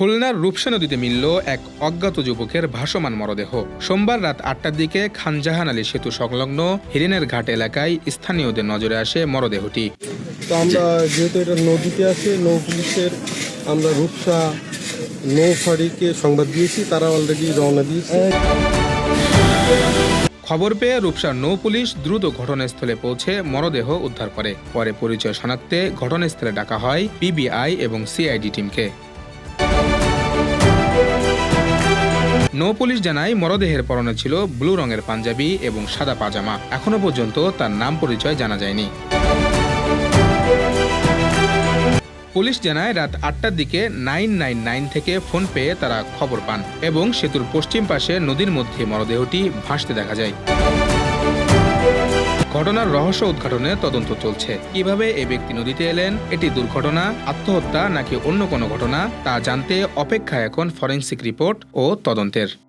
খুলনার রূপসা নদীতে মিলল এক অজ্ঞাত যুবকের ভাসমান মরদেহ। সোমবার রাত আটটার দিকে খানজাহান আলী সেতু সংলগ্ন হিরেনের ঘাট এলাকায় স্থানীয়দের নজরে আসে মরদেহটি। তো আমরা যেহেতু এটা নদীতে আছে নৌ পুলিশের আমরা রূপসা নৌ ফাঁড়িকে সংবাদ দিয়েছি তারা অলরেডি রওনা দিয়েছে। খবর পেয়ে রূপসার নৌ পুলিশ দ্রুত ঘটনাস্থলে পৌঁছে মরদেহ উদ্ধার করে। পরে পরিচয় শনাক্তে ঘটনাস্থলে ডাকা হয় পিবিআই এবং সিআইডি টিমকে। নৌ পুলিশ জানায় মরদেহের পরনে ছিল ব্লু রঙের পাঞ্জাবি এবং সাদা পাজামা। এখনও পর্যন্ত তার নাম পরিচয় জানা যায়নি। পুলিশ জানায় রাত আটটার দিকে নাইন নাইন নাইন থেকে ফোন পেয়ে তারা খবর পান এবং সেতুর পশ্চিম পাশে নদীর মধ্যে মরদেহটি ভাসতে দেখা যায়। ঘটনার রহস্য উদ্ঘাটনে তদন্ত চলছে। কীভাবে এ ব্যক্তি নদীতে এলেন, এটি দুর্ঘটনা, আত্মহত্যা নাকি অন্য কোনো ঘটনা, তা জানতে অপেক্ষা এখন ফরেন্সিক রিপোর্ট ও তদন্তের।